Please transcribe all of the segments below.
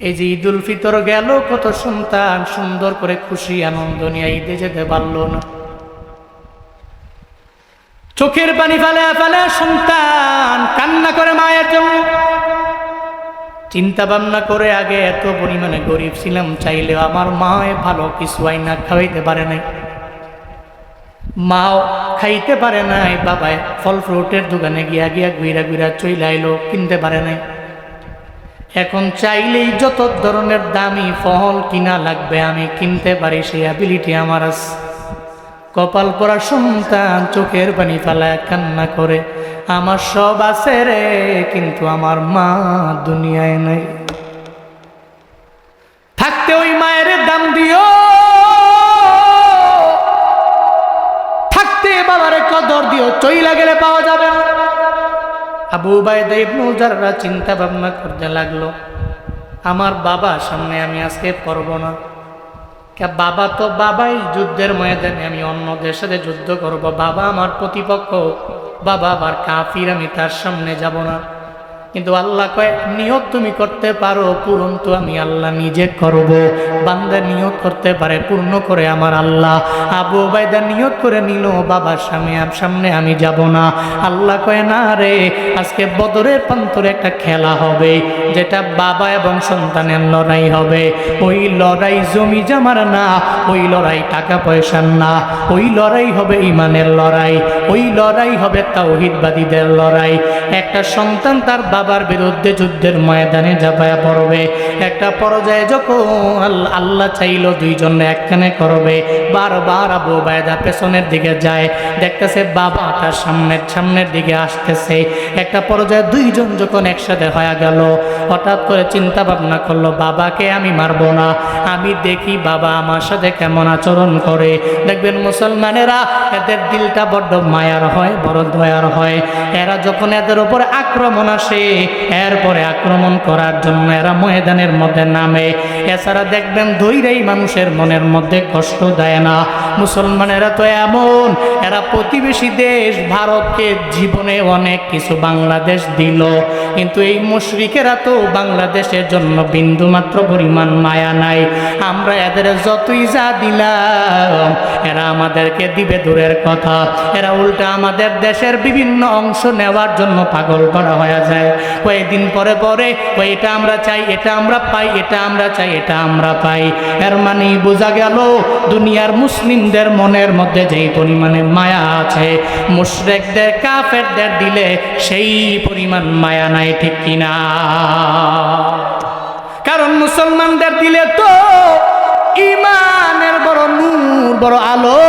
এই যে ঈদুল ফিতর গেল, কত সন্তান, সুন্দর করে খুশি, আনন্দ নিয়ে ঈদে যেতে পারল না। চোখের পানি ফেলে ফেলে সন্তান কান্না করে মায়ের জন্য। চিন্তা ভাবনা করে আগে এত পরিমাণে গরিব ছিলাম চাইলে আমার মায়ে ভালো কিছু আইনা খাওয়াইতে পারে নাই। মাও খাইতে পারে নাই বাবায় ফল ফ্রুটের দোকানে গিয়া গিয়া গুইরা গুইরা চইলা আইলো কিনতে পারে নাই। এখন চাইলেই যত ধরনের দামি ফল কিনা লাগবে, আমি কিনতে পারি সেই অ্যাবিলিটি আমার আছে। কপাল পরা সন্তান চোখের পানি ফেলায় কান্না করে, আমার সব আছে রে, কিন্তু আমার মা দুনিয়ায় নাই। থাকতে ওই মায়ের দাম দিও। থাকতে বাবারে কদর দিও, চইলা গেলে পাওয়া যাবে না। আবু বায়দা জাররা চিন্তা ভাবনা করতে লাগল, আমার বাবা সামনে আমি আজকে পড়ব না। বাবা তো বাবাই যুদ্ধের ময়দানে আমি অন্য দেশে যুদ্ধ করব, বাবা আমার প্রতিপক্ষ, বাবা আবার কাফির, আমি তার সামনে যাব না। কিন্তু আল্লাহ কয়, নিয়ত তুমি করতে পারো, পূরণ তো আমি আল্লাহ নিজে করব। বান্দা নিয়ত করতে পারে, পূর্ণ করে আমার আল্লাহ। আবু বাইদা নিয়ত করে নিল, বাবার সামনে সামনে আমি যাব না। আল্লাহ কয়, না রে, আজকে বদরের প্রান্তরে একটা খেলা হবে, যেটা বাবা এবং সন্তানের লড়াই হবে। ওই লড়াই জমি জামার না, ওই লড়াই টাকা পয়সার না। ওই লড়াই হবে ইমানের লড়াই, ওই লড়াই হবে তাওহিদবাদীদের লড়াই। একটা সন্তান তার বাবার বিরুদ্ধে যুদ্ধের ময়দানে যাবায়া পড়বে। একটা পর্যায়ে যখন আল- আল্লাহ চাইলো দুইজন একখানে করবে, বারবার আবু বায়দা পেছনের দিকে যায়, দেখতেছে বাবা তার সামনের সামনের দিকে আসতেছে। একটা পর্যায়ে দুইজন যখন একসাথে হয়ে গেল, হঠাৎ করে চিন্তা ভাবনা করল, বাবাকে আমি মারবো না, আমি দেখি বাবা আমার সাথে কেমন আচরণ করে। দেখবেন মুসলমানেরা এদের দিলটা বড্ড মায়ার হয়, বড় দয়ার হয়। এরা যখন এদের উপরে আক্রমণ আসে এরপরে আক্রমণ করার জন্য এরা ময়দানের মধ্যে নামে। এছাড়া দেখবেন ধৈরেই মানুষের মনের মধ্যে কষ্ট দেয় না। মুসলমানেরা তো এমন, এরা প্রতিবেশী দেশ, ভারতকে জীবনে অনেক কিছু বাংলাদেশ দিল। কিন্তু এই মুশরিকেরা তো বাংলাদেশের জন্য বিন্দু মাত্র পরিমাণ মায়া নাই। আমরা এদের যতই যা দিলাম, এরা আমাদেরকে দিবে দূরের কথা। এরা উল্টা আমাদের দেশের বিভিন্ন অংশ নেওয়ার জন্য পাগল করা হয়ে যায়। কয়েকদিন পরে পরে এটা আমরা চাই, এটা আমরা পাই, এটা আমরা চাই, এটা আমরা পাই। এর মানে বোঝা গেল, দুনিয়ার মুসলিমদের মনের মধ্যে যেই পরিমাণে মায়া আছে, মুশরেকদের, কাফেরদের দিলে সেই পরিমাণ মায়া নাই, ঠিক কিনা? কারণ মুসলমানদের দিলে তো ইমানের বড় নূর, বড় আলো।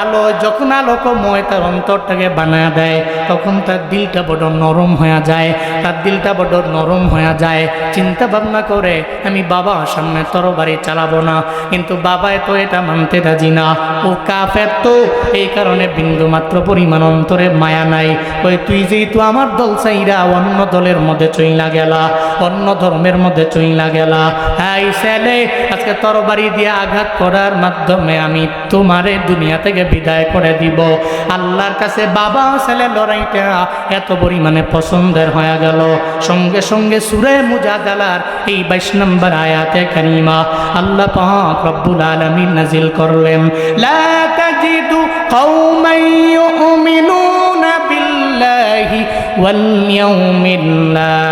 আলো, যখন আলোকময় তার অন্তরটাকে বানায় দেয়। তখন তার দিলটা বড় নরম হয়ে যায়। তার দিলটা বড় নরম হয়ে যায়। চিন্তা ভাবনা করে, আমি বাবা, সামনে তরবারি চালাবো না। কিন্তু বাবায় তো এটা মানতে রাজি না। ও কাফের তো, এই কারণে বিন্দু মাত্র পরিমাণ অন্তরে মায়া নাই। ওই তুই যেহেতু আমার দল চাইরা অন্য দলের মধ্যে চইলা গেলা, অন্য ধর্মের মধ্যে চইলা গেলা। এই ছেলে, আজকে তরবারি দিয়ে আঘাত করার মাধ্যমে আমি তোমারে দুনিয়া থেকে বিদায় করে দিব। আল্লাহর কাছে বাবা ছেলে লড়াইটা এত পরিমাণে পছন্দের হয়ে গেল। সঙ্গে সঙ্গে সুরে মুজাদালার এই বাইশ নম্বর আয়াতে কানিমা আল্লাহ পাক রব্বুল আলমী নাজিল করলেন। লা তাজিদু বিল্লাহি ওয়াল ইয়াউমিল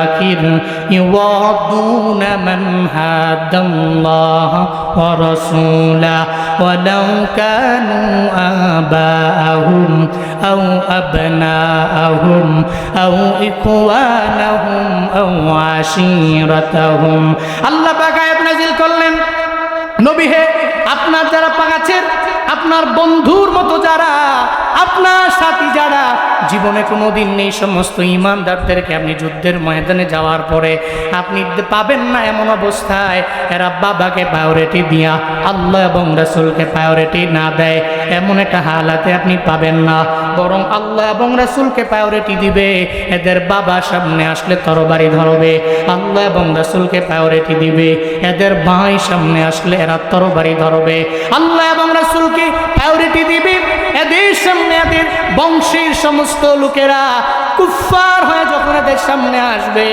আখির। يوادون من هاد الله ورسوله ولو كانوا آباءهم أو أبناءهم أو إخوانهم أو عشيرتهم الله بقى নাজিল করলেন নবী হে আপনার যারা পাগাছের আপনার বন্ধুর জীবনে কোনো দিন নেই, সমস্ত ইমানদারদেরকে আপনি যুদ্ধের ময়দানে যাওয়ার পরে আপনি পাবেন না এমন অবস্থায়। এরা বাবাকে প্রায়োরিটি দিয়া, আল্লাহ এবং রাসুলকে প্রায়োরিটি না দেয়। এমন একটা হালাতে আপনি পাবেন না। বরং আল্লাহ এবং রাসুলকে প্রায়োরিটি দিবে। এদের বাবা সামনে আসলে তরবারি ধরবে। আল্লাহ এবং রাসুলকে প্রায়োরিটি দিবে। এদের ভাই সামনে আসলে এরা তরবারি ধরবে। আল্লাহ এবং রাসুলকে প্রায়োরিটি দিবে। এদের সামনে এদের বংশের সমস্ত লোকেরা কুফার হয়ে যখন এদের সামনে আসবে,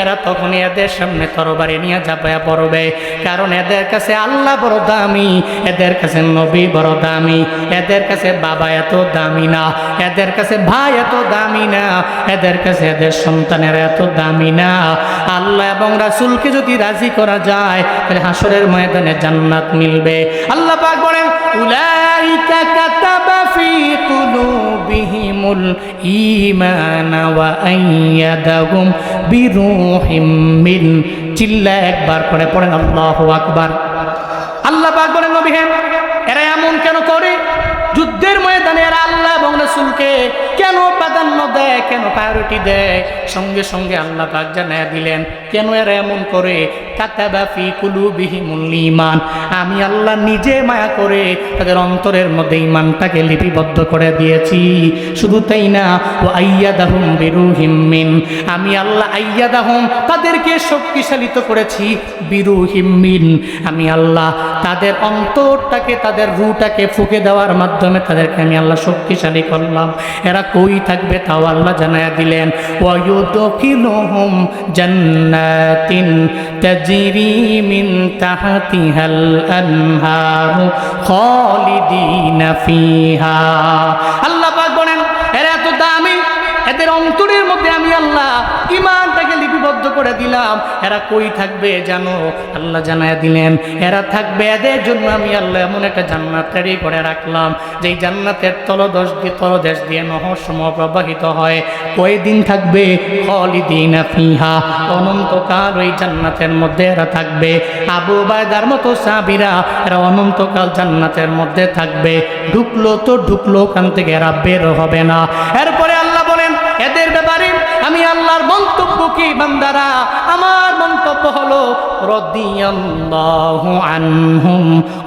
এরা তখনই এদের সামনে তরবারি নিয়ে ঝাঁপায়া পড়বে। কারণ এদের কাছে আল্লাহ বড় দামি, এদের কাছে নবী বড় দামি, এদের কাছে বাবা এত দামি না, এদের কাছে ভাই এত দামি না, এদের কাছে এদের সন্তানের এত দামি না। আল্লাহ এবং রাসুলকে যদি রাজি করা যায়, তাহলে হাসরের ময়দানে জান্নাত মিলবে। আল্লাহ পাক বলেন, উলাইকা কাতাবা কুলুবিহিমুল ঈমান ওয়া আইয়াদাহুম বিরূহিম মিন চিল্লা একবার করে পড়েন, আল্লাহু আকবার। আল্লাহ পাক বলেন এরা এমন কেন করে? যুদ্ধের ময়দানে এরা আল্লাহ এবং রসুলকে কেন প্রাধান্য দেয়, কেন প্রায়োরিটি দেয়? সঙ্গে সঙ্গে আল্লাহ পাক জানায় দিলেন, কেন এরা এমন করে? ঈমান আমি আল্লাহ নিজে মায়া করে তাদের অন্তরের মধ্যে ইমানটাকে লিপিবদ্ধ করে দিয়েছি। শুধু তাই না ও আইয়াদাহুম বিরুহিম মিন। আমি আল্লাহ আইয়াদাহুম তাদেরকে শক্তিশালিত করেছি বিরুহিম মিন। আমি আল্লাহ তাদের অন্তরটাকে, তাদের রুটাকে ফুকে দেওয়ার মাধ্যমে তাদেরকে আমি আল্লাহ শক্তিশালী করলাম। এরা কই থাকবে তাও আল্লাহ জানায়া দিলেন। ওয়ুদখিলুহুম জান্নাতিন তাজরি মিন তাহতিহাল আনহারু খালিদিনা ফিহা আল্লাহ পাক বলেন এরা এত দামি এদের অন্তরের মধ্যে আমি আল্লাহ ইমানটাকে লিপিবদ্ধ করে দিলাম। এরা কই থাকবে জানো? আল্লাহ জানায় দিলেন, এরা থাকবে এদের জন্য আমি আল্লাহ এমন একটা জান্নাত তৈরি করে রাখলাম, যেই জান্নাতের তলদশ দিয়ে, তলদেশ দিয়ে নহর সময় প্রবাহিত হয়। কয়দিন থাকবে? খলিদিন ফিহা, অনন্তকাল ওই জান্নাতের মধ্যে এরা থাকবে। আবু বায়দার মতো সাবিরা এরা অনন্তকাল জান্নাতের মধ্যে থাকবে। ঢুকলো তো ঢুকলো, ওখান থেকে এরা বের হবে না। এরপরে আল্লাহ বলেন, এদের ব্যাপারে আমি আল্লাহর মন্তব্য কি, বান্দারা? আমার মন্তব্য হলো, রদিয়াল্লাহু আনহুম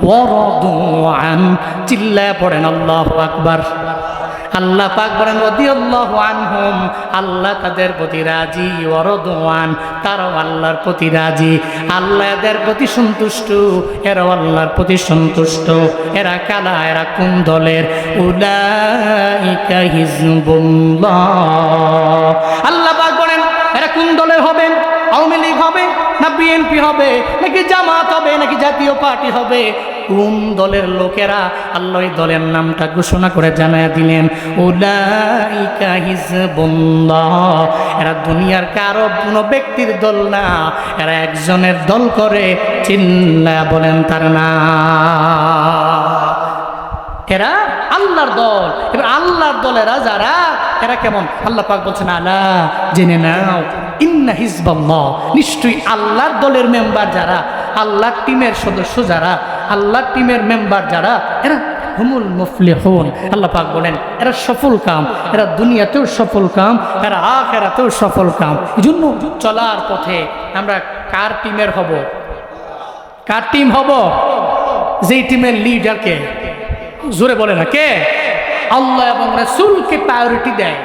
ওয়া রাদু আন। চিল্লায় পড়েন আল্লাহু আকবার। আল্লাহ পাক বলেন আনহুম, আল্লাহ তাদের প্রতি রাজি ওয়ারদওয়ান তারাও আল্লাহর প্রতি রাজি। আল্লাহ এদের প্রতি সন্তুষ্ট, এরাও আল্লাহর প্রতি সন্তুষ্ট। এরা কালা, এরা কোন দলের? উলাইকা হিজবুল্লাহ আল্লাহ পাক বলেন এরা কোন দলের হবেন আওয়ামী লীগ হবে না বিএনপি হবে, নাকি জামাত হবে, নাকি জাতীয় পার্টি হবে? কোন দলের লোকেরা আল্লাহ দলের নামটা ঘোষণা করে জানায় দিলেন এরা দুনিয়ার কারও কোনো ব্যক্তির দল না, এরা একজনের দল করে, চিল্লা বলেন তার না। এরা আল্লাহর দল, এবার আল্লাহর দলেরা যারা এরা কেমন? আল্লাহ পাক বলছেন আলা জেনে নাও। ইন্না হিজবাল্লাহ। নিশ্চয়ই আল্লাহর দলের মেম্বার যারা, আল্লাহর টিমের সদস্য যারা, আল্লাহর টিমের মেম্বার যারা, এরা হুমুল মুফলি হন আল্লাহ পাক বলেন, এরা সফল কাম, এরা দুনিয়াতেও সফল কাম, এরা আখেরাতেও সফল কাম। এই জন্য চলার পথে আমরা কার টিমের হব? কার টিম হব? যেই টিমের লিডারকে জোরে বলে না, কে? আল্লাহ এবং রাসূলকে প্রায়োরিটি দেয়।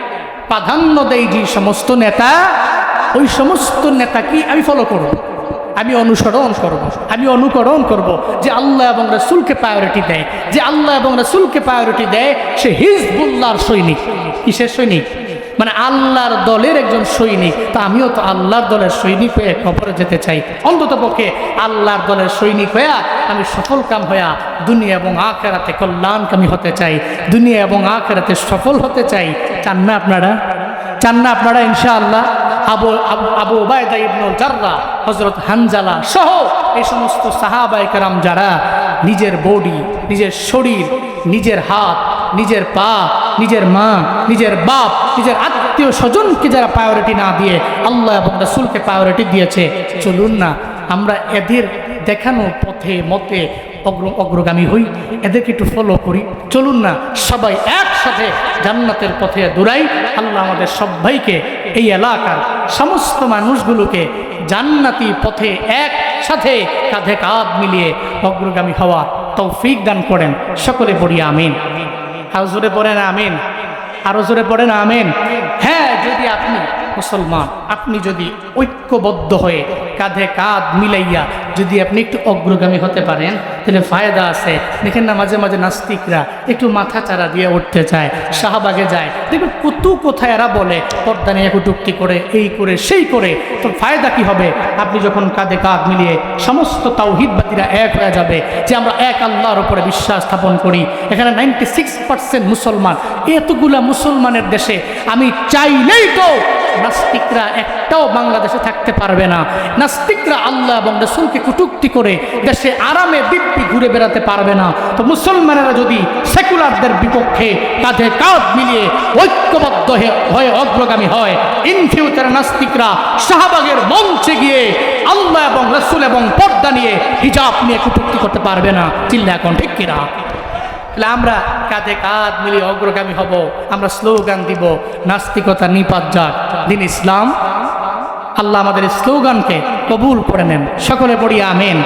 প্রাধান্য দেয় যে সমস্ত নেতা, ওই সমস্ত নেতাকে আমি ফলো করব। আমি অনুসরণ করব। আমি অনুকরণ করব যে আল্লাহ এবং রাসূলকে প্রায়োরিটি দেয়। যে আল্লাহ এবং রাসূলকে প্রায়োরিটি দেয়, সে হিজবুল্লাহর সৈনিক। কিসের সৈনিক? মানে আল্লাহর দলের একজন সৈনিক, তা আমিও তো আল্লাহর দলের সৈনিক হয়ে কবরে যেতে চাই। অন্তত পক্ষে আল্লাহর দলের সৈনিক হইয়া আমি সফল কাম হইয়া দুনিয়া এবং আখেরাতে কল্যাণকামী হতে চাই। দুনিয়া এবং আখেরাতে সফল হতে চাই। চান না আপনারা? চান না আপনারা ইনশাআল্লাহ? আবু আবু ওবায়দা ইবনুল জাররা হজরত হানজালা সহ এই সমস্ত সাহাবাই কারাম যারা নিজের বডি, নিজের শরীর, নিজের হাত নিজের পা, নিজের মা, নিজের বাপ, নিজের আত্মীয় স্বজনকে যারা প্রায়োরিটি না দিয়ে আল্লাহ এবং রাসুলকে প্রায়োরিটি দিয়েছে, চলুন না, আমরা এদের দেখানো পথে, মতে অগ্র, অগ্রগামী হই, এদেরকে একটু ফলো করি, চলুন না, সবাই একসাথে জান্নাতের পথে দৌড়াই, আল্লাহ আমাদের সবাইকে এই এলাকার সমস্ত মানুষগুলোকে জান্নাতি পথে একসাথে কাঁধে কাঁধ মিলিয়ে অগ্রগামী হওয়া তৌফিক দান করেন, সকলে পড়ি আমিন। আরও জোরে পড়েন আমিন। আরও জোরে পড়েন আমিন। হ্যাঁ যদি আপনি মুসলমান, আপনি যদি ঐক্যবদ্ধ হয়ে কাঁধে কাঁধ মিলাইয়া যদি আপনি একটু অগ্রগামী হতে পারেন, তাহলে ফায়দা আছে। দেখেন না, মাঝে মাঝে নাস্তিকরা একটু মাথা চারা দিয়ে উঠতে চায়, শাহবাগে যায়। দেখবেন কত কোথায় এরা বলে, পর্দা নিয়ে কটুক্তি করে, এই করে, সেই করে। তো ফায়দা কি হবে? আপনি যখন কাঁধে কাঁধ মিলিয়ে সমস্ত তাওহিদবাদীরা এক হয়ে যাবে যে আমরা এক আল্লাহর উপরে বিশ্বাস স্থাপন করি। এখানে নাইনটি সিক্স পার্সেন্ট মুসলমান। এতগুলা মুসলমানের দেশে আমি চাইলেই তো নাস্তিকরা একটাও বাংলাদেশে থাকতে পারবে না। নাস্তিকরা আল্লাহ এবং রসুলকে কটুক্তি করে দেশে আরামে দিব্যি ঘুরে বেড়াতে পারবে না। তো মুসলমানেরা যদি সেকুলারদের বিপক্ষে কাঁধে কাঁধ মিলিয়ে ঐক্যবদ্ধ হয়ে- অগ্রগামী হয় ইন ফিউচার নাস্তিকরা শাহবাগের মঞ্চে গিয়ে আল্লাহ এবং রসুল এবং পর্দা নিয়ে হিজাব নিয়ে কটুক্তি করতে পারবে না। চিল্লা এখন ঠিক কিনা? তাহলে আমরা কাঁধে কাঁধ মিলিয়ে অগ্রগামী হব। আমরা স্লোগান দিব, নাস্তিকতা নিপাত যাক দিন ইসলাম। আল্লাহ আমাদের স্লোগানকে কবুল করে নেন। সকলে পড়ি আমেন।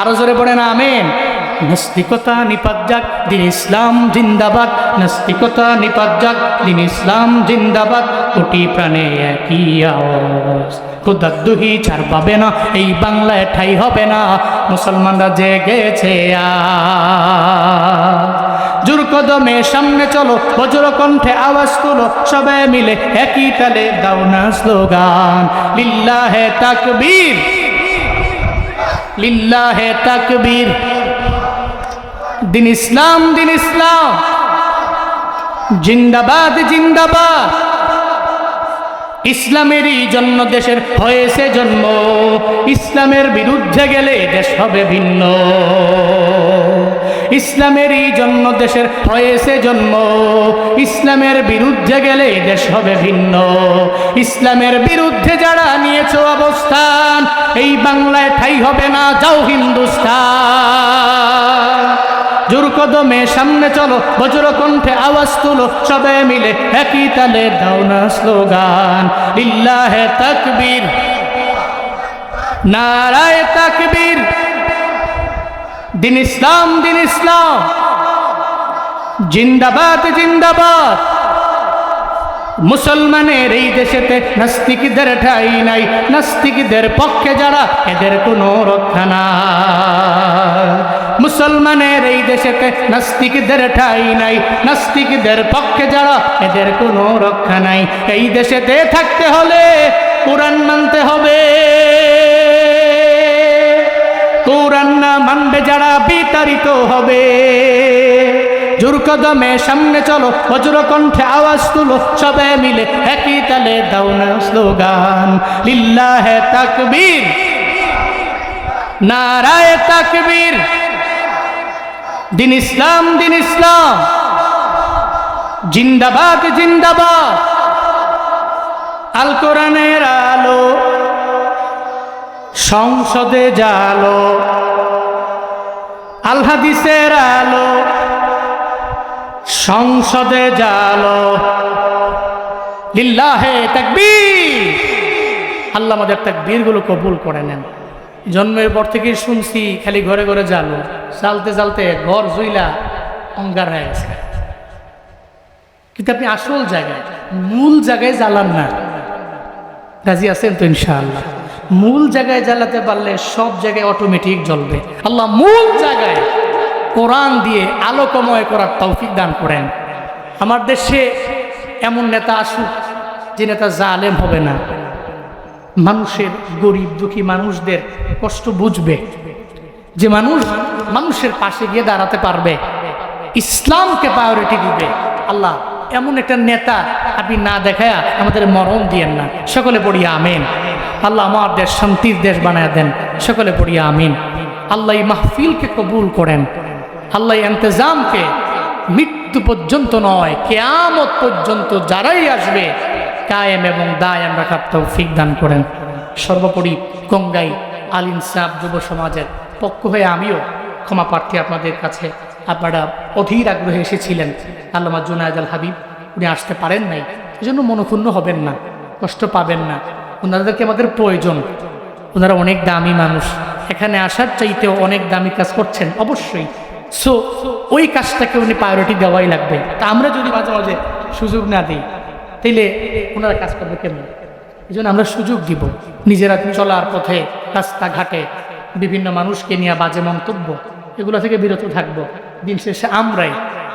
আরও জোরে পড়ে না আমেন। নাস্তিকতা নিপাত যাক দিন ইসলাম জিন্দাবাদ। নাস্তিকতা নিপাত যাক দিন ইসলাম জিন্দাবাদ। কোটি প্রাণে একই আওয়াজ। খোদার দুহি পাবে না, এই বাংলায় ঠাই হবে না। মুসলমানরা জোর কদমে সামনে চলো, বজ্র কণ্ঠে আওয়াজ সবাই মিলে একই তালে দাও না স্লোগান। তাকবীর তাকবীর। দিন ইসলাম দিন ইসলাম। জিন্দাবাদ জিন্দাবাদ। ইসলামেরই জন্য দেশের হয়েছে জন্ম। ইসলামের বিরুদ্ধে গেলে দেশ হবে ভিন্ন। ইসলামেরই জন্য দেশের হয়েছে জন্ম। ইসলামের বিরুদ্ধে গেলে দেশ হবে ভিন্ন। ইসলামের বিরুদ্ধে যারা নিয়েছ অবস্থান, এই বাংলায় ঠাই হবে না, যাও হিন্দুস্তান। কদমে সামনে চলো, বজ্র কণ্ঠে আওয়াজ তুলো, সবে মিলে একই তালে দাও না স্লোগান, লিল্লাহে তাকবীর। নারায় তাকবীর। দিন ইসলাম দিন ইসলাম। জিন্দাবাদ জিন্দাবাদ। মুসলমানের এই দেশেতে নাস্তিকদের ঠাই নাই, নাস্তিকদের পক্ষে যারা, এদের কোনো রক্ষা নাই। মুসলমানের এই দেশেতে নাস্তিকদের ঠাই নাই, নাস্তিকদের পক্ষে যারা এদের কোনো রক্ষা নাই। এই দেশেতে থাকতে হলে কোরআন মানতে হবে। কোরআন না মানবে যারা বিতাড়িত হবে। জোর কদমে সামনে চলো বজ্র কণ্ঠে আওয়াজ তুলো, সবে মিলে একই তালে দাও না স্লোগান। লিল্লাহে তাকবীর, নারায় তাকবীর। দিন ইসলাম দিন ইসলাম। জিন্দাবাদ জিন্দাবাদ। আল কোরআনের আলো, সংসদে জালো। আল হাদিসের আলো, সংসদে জালো। লিল্লাহে তাকবীর। আল্লাহ আমাদের তাকবীরগুলো কবুল করে নেন। জন্মের পর থেকেই শুনছি, খালি ঘরে ঘরে জালো চালতে চালতে ঘর জুইলা অঙ্গার হয়ে গেছে। কিন্তু আপনি আসল জায়গায়, মূল জায়গায় জ্বালান না। রাজি আছেন তো ইনশাআল্লাহ? মূল জায়গায় জ্বালাতে পারলে সব জায়গায় অটোমেটিক জ্বলবে। আল্লাহ মূল জায়গায় কোরআন দিয়ে আলোকময় করার তৌফিক দান করেন। আমার দেশে এমন নেতা আসুক, যে নেতা জালেম হবে না। মানুষের গরিব দুঃখী মানুষদের কষ্ট বুঝবে। যে মানুষ মানুষের পাশে গিয়ে দাঁড়াতে পারবে। ইসলামকে প্রায়োরিটি দিবে। আল্লাহ, এমন একটা নেতা আপনি না দেখায়া আমাদের মরণ দিয়েন না। সকলে পড়ি আমিন। আল্লাহ আমার দেশ শান্তির দেশ বানায় দেন। সকলে পড়ি আমিন। আল্লাহ এই মাহফিলকে কবুল করেন। আল্লাহ এন্তেজামকে মৃত্যু পর্যন্ত নয়, কেয়ামত পর্যন্ত যারাই আসবে কায়েম এবং দায়াম রাখার তৌফিক দান করেন। সর্বোপরি গঙ্গাই আল ইনসাফ যুব সমাজের পক্ষ হয়ে আমিও ক্ষমা প্রার্থী আপনাদের কাছে আপনারা অধীর আগ্রহে এসেছিলেন। আল্লামা জুনায়দ আল হাবিব, উনি আসতে পারেন নাই। এজন্য মনক্ষুণ্ণ হবেন না, কষ্ট পাবেন না। ওনাদেরকে আমাদের প্রয়োজন? ওনারা অনেক দামি মানুষ। এখানে আসার চাইতেও অনেক দামি কাজ করছেন, অবশ্যই। সো ওই কাজটাকে উনি প্রায়োরিটি দেওয়াই লাগবে। তা আমরা যদি মাঝে মাঝে সুযোগ না দিই তাইলে ওনারা কাজ করবে কেমন? এই জন্য আমরা সুযোগ দিব নিজেরা চলার পথে, রাস্তাঘাটে, বিভিন্ন মানুষকে নিয়ে বাজে মন্তব্য, এগুলো থেকে বিরত থাকব। দিন শেষে আমরাই,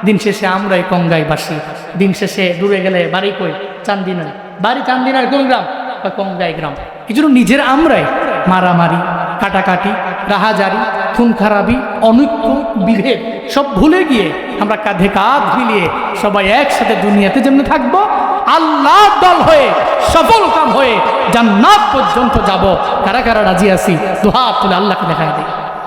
দিন শেষে আমরাই কঙ্গাই বাসি দিন শেষে দূরে গেলে বাড়ি কই? চান্দিনা বাড়ি চান্দিনার কোন গ্রাম? বা কঙ্গাই গ্রাম। এই জন্য নিজের আমরাই মারামারি, কাটাকাটি, রাহাজারি খুন খারাপি অনৈক্য বিভেদ, সব ভুলে গিয়ে আমরা কাঁধে কাঁধ মিলিয়ে সবাই একসাথে দুনিয়াতে যেমন থাকব আল্লাহ দল হয়ে, সফল কাম হয়ে জান্নাত পর্যন্ত যাব। কারা কারা রাজি আছি? দোহা তুলে আল্লাহকে দেখা দিই।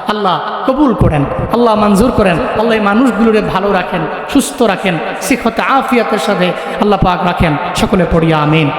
আল্লাহ কবুল করেন, আল্লাহ মঞ্জুর করেন, আল্লাহ মানুষগুলোরে ভালো রাখেন, সুস্থ রাখেন শিখতে আফিয়াতের সাথে আল্লাহ পাক রাখেন। সকলে পড়িয়া আমিন।